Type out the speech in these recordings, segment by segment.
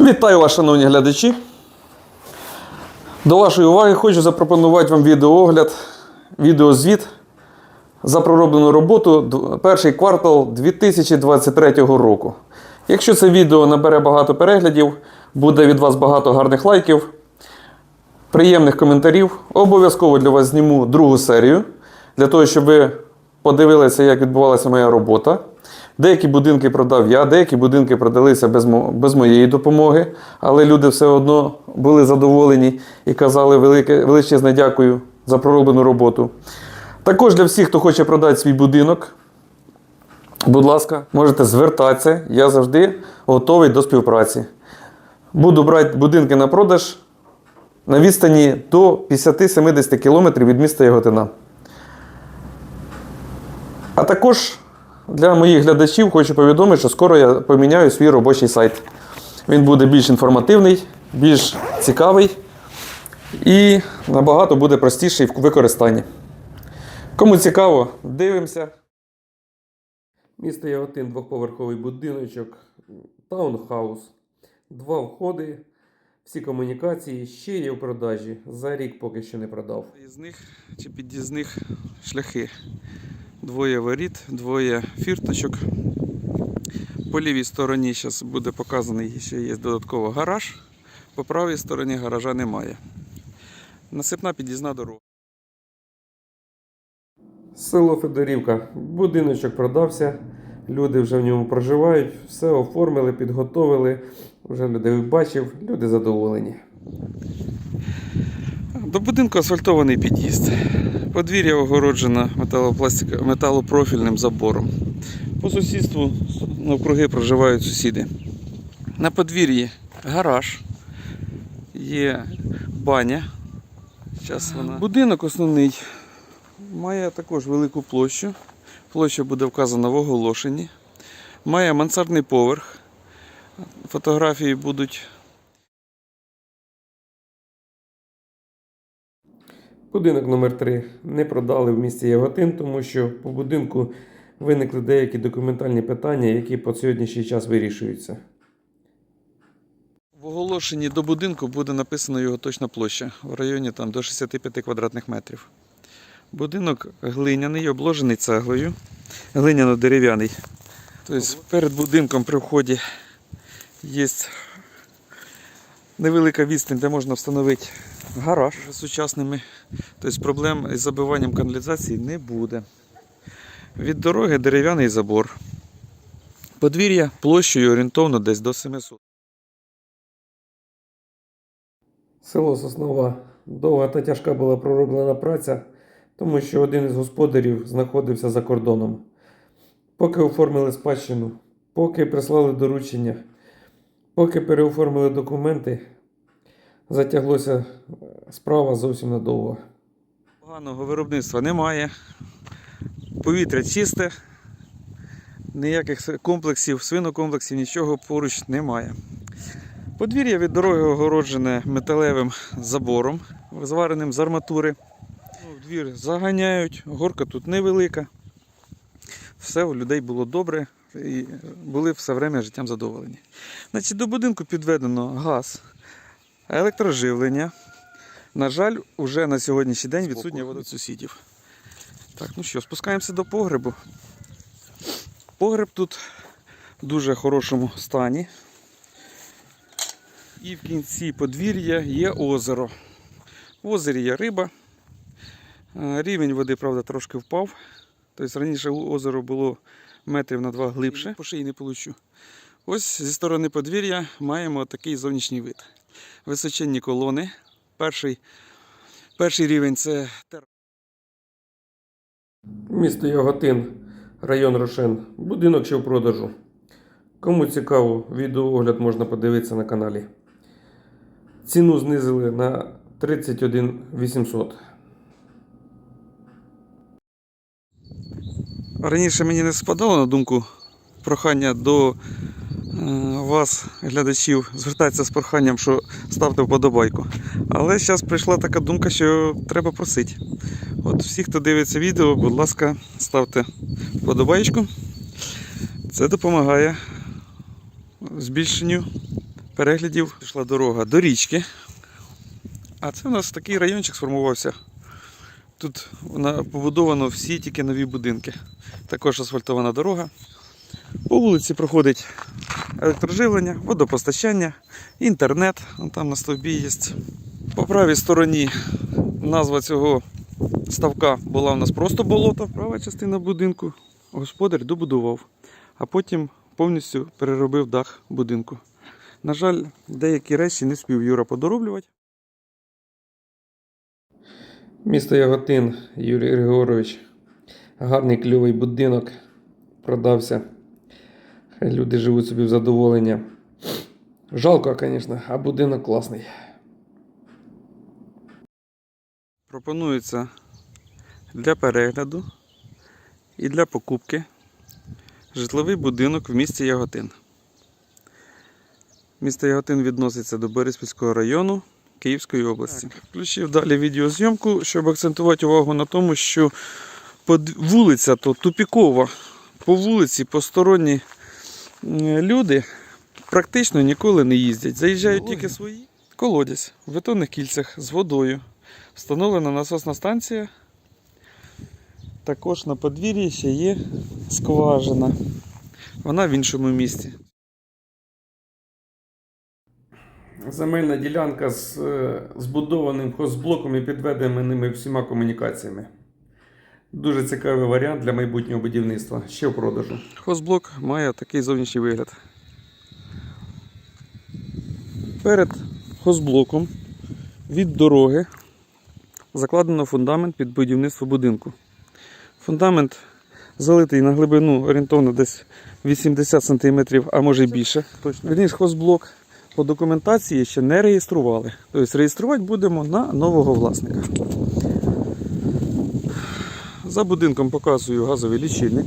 Вітаю вас, шановні глядачі. До вашої уваги хочу запропонувати вам відеоогляд, відеозвіт за пророблену роботу перший квартал 2023 року. Якщо це відео набере багато переглядів, буде від вас багато гарних лайків, приємних коментарів, обов'язково для вас зніму другу серію, для того, щоб ви подивилися, як відбувалася моя робота. Деякі будинки продав я, деякі будинки продалися без, без моєї допомоги, але люди все одно були задоволені і казали велике, величезне дякую за пророблену роботу. Також для всіх, хто хоче продати свій будинок, будь ласка, можете звертатися. Я завжди готовий до співпраці. Буду брати будинки на продаж на відстані до 50-70 км від міста Яготина. А також для моїх глядачів хочу повідомити, що скоро я поміняю свій робочий сайт. Він буде більш інформативний, більш цікавий і набагато буде простіший в використанні. Кому цікаво, дивимося. Місто Яготин, двохповерховий будиночок, таунхаус, два входи, всі комунікації ще є в продажі. За рік поки що не продав. Із них чи під'їзних шляхи. Двоє воріт, двоє фірточок. По лівій стороні зараз буде показаний, що є додатково гараж. По правій стороні гаража немає. Насипна під'їзна дорога. Село Федорівка. Будиночок продався. Люди вже в ньому проживають, все оформили, підготовили. Вже людей бачив, люди задоволені. До будинку асфальтований під'їзд. Подвір'я огороджено металопрофільним забором. По сусідству навкруги проживають сусіди. На подвір'ї гараж, є баня. Зараз вона. Будинок основний має також велику площу. Площа буде вказана в оголошенні. Має мансардний поверх. Фотографії будуть Будинок номер 3 не продали в місті Яготин, тому що по будинку виникли деякі документальні питання, які по сьогоднішній час вирішуються. В оголошенні до будинку буде написано його точна площа в районі там, до 65 квадратних метрів. Будинок глиняний, обложений цеглою, глиняно-дерев'яний. Тобто перед будинком при вході є невелика відстань, де можна встановити гараж сучасними. Тобто проблем із забиванням каналізації не буде. Від дороги дерев'яний забор. Подвір'я площею орієнтовно десь до 700. Село Соснова. Довга та тяжка була пророблена праця, тому що один із господарів знаходився за кордоном. Поки оформили спадщину, поки прислали доручення, поки переоформили документи, затяглося е, справа зовсім надовго. Поганого виробництва немає. Повітря чисте, ніяких комплексів, свинокомплексів, нічого поруч немає. Подвір'я від дороги огороджене металевим забором, звареним з арматури. В двір заганяють, горка тут невелика. Все у людей було добре і були все время життям задоволені. Значить, до будинку підведено газ, електроживлення. На жаль, вже на сьогоднішній день відсутня вода від сусідів. Так, ну що, спускаємося до погребу. Погреб тут в дуже хорошому стані. І в кінці подвір'я є озеро. В озері є риба. Е, Рівень води, правда, трошки впав. Тобто раніше озеро було метрів на два глибше, по шиї не получу. Ось зі сторони подвір'я маємо такий зовнішній вид. Височенні колони. Перший, перший рівень це тер. Місто Яготин, район Рошен. Будинок ще в продажу. Кому цікаво, відеоогляд можна подивитися на каналі. Ціну знизили на 31 800. Раніше мені не спадало на думку прохання до е, вас, глядачів, звертатися з проханням, що ставте вподобайку. Але зараз прийшла така думка, що треба просити. От всі, хто дивиться відео, будь ласка, ставте вподобайку. Це допомагає збільшенню переглядів пішла дорога до річки. А це у нас такий райончик сформувався. Тут побудовано всі тільки нові будинки. Також асфальтована дорога. По вулиці проходить електроживлення, водопостачання, інтернет. Там на стовбі є. По правій стороні назва цього ставка була у нас просто болото. Права частина будинку господар добудував, а потім повністю переробив дах будинку. На жаль, деякі речі не спів Юра подороблювати. Місто Яготин, Юрій Григорович. Гарний кльовий будинок продався. Люди живуть собі в задоволення. Жалко, звісно, а будинок класний. Пропонується для перегляду і для покупки житловий будинок в місті Яготин. Місто Яготин відноситься до Бориспільського району Київської області. Включив далі відеозйомку, щоб акцентувати увагу на тому, що вулиця то тупікова. По вулиці посторонні люди практично ніколи не їздять. Заїжджають тільки свої. Колодязь в бетонних кільцях з водою. Встановлена насосна станція. Також на подвір'ї ще є скважина. Вона в іншому місці. Земельна ділянка з е, збудованим хозблоком і підведеними всіма комунікаціями. Дуже цікавий варіант для майбутнього будівництва. Ще в продажу. Хозблок має такий зовнішній вигляд. Перед хозблоком від дороги закладено фундамент під будівництво будинку. Фундамент залитий на глибину орієнтовно десь 80 см, а може й більше. Верніше, хозблок по документації ще не реєстрували. Тобто реєструвати будемо на нового власника. За будинком показую газовий лічильник,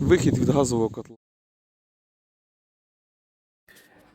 вихід від газового котла.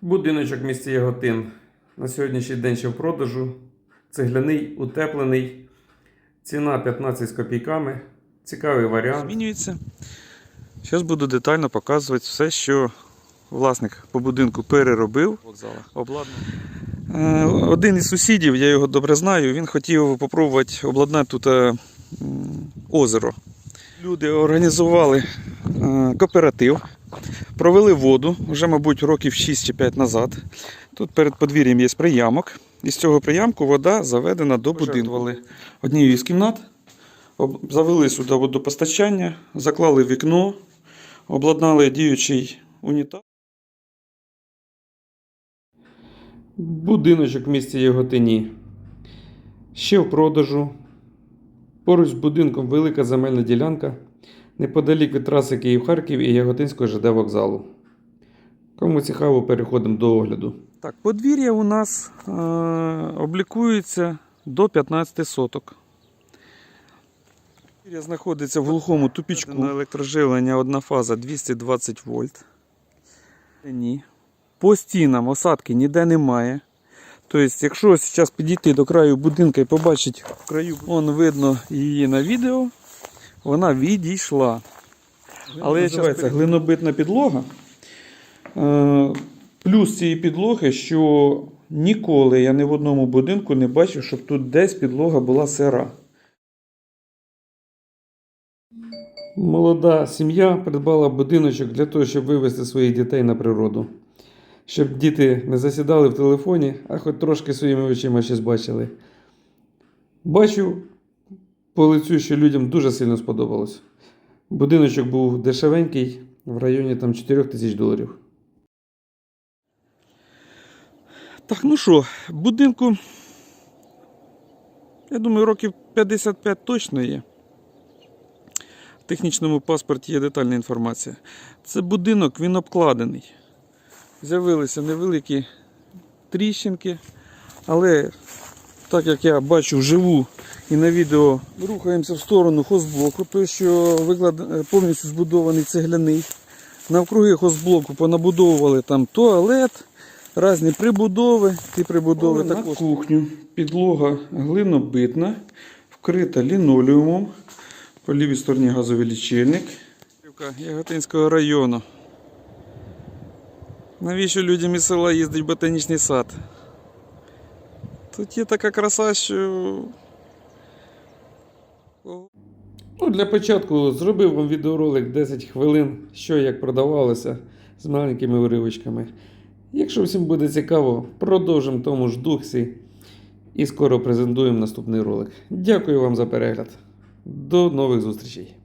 Будиночок в місті Яготин на сьогоднішній день ще в продажу. Цегляний, утеплений. Ціна 15 з копійками. Цікавий варіант. Змінюється. Зараз буду детально показувати все, що власник по будинку переробив. Е, Один із сусідів, я його добре знаю, він хотів попробувати обладнати тут е, озеро. Люди організували е, кооператив, провели воду вже, мабуть, років 6 чи 5 назад. Тут перед подвір'ям є приямок. І з цього приямку вода заведена до будинку. Однією з кімнат завели сюди водопостачання, заклали вікно, обладнали діючий унітаз. Будиночок в місті Яготині. Ще в продажу. Поруч з будинком велика земельна ділянка. Неподалік від траси Київ-Харків і Яготинського ЖД вокзалу. Кому цікаво, переходимо до огляду. Так, подвір'я у нас е- облікується до 15 соток. Подвір'я знаходиться в глухому тупічку. На електроживлення одна фаза 220 вольт. Ні. По стінам осадки ніде немає. Тобто, якщо зараз підійти до краю будинку і побачити краю, вон видно її на відео, вона відійшла. Але називається глинобитна підлога. Е, Плюс цієї підлоги, що ніколи я ні в одному будинку не бачив, щоб тут десь підлога була сира. Молода сім'я придбала будиночок для того, щоб вивезти своїх дітей на природу. Щоб діти не засідали в телефоні, а хоч трошки своїми очима щось бачили. Бачу по лицю, що людям дуже сильно сподобалось. Будиночок був дешевенький, в районі там 4 тисяч доларів. Так, ну що, будинку, я думаю, років 55 точно є. В технічному паспорті є детальна інформація. Це будинок, він обкладений. З'явилися невеликі тріщинки, але так як я бачу вживу і на відео рухаємося в сторону хозблоку, то що виклад е, повністю збудований цегляний. Навкруги хозблоку понабудовували там туалет, різні прибудови. Ті прибудови О, на також. кухню. Підлога глинобитна, вкрита лінолеумом. По лівій стороні газовий лічильник. Яготинського району. Навіщо людям із села їздить в ботанічний сад? Тут є така краса, що. Ну, для початку зробив вам відеоролик 10 хвилин, що як продавалося з маленькими уривочками. Якщо всім буде цікаво, продовжимо тому ж духсі і скоро презентуємо наступний ролик. Дякую вам за перегляд. До нових зустрічей!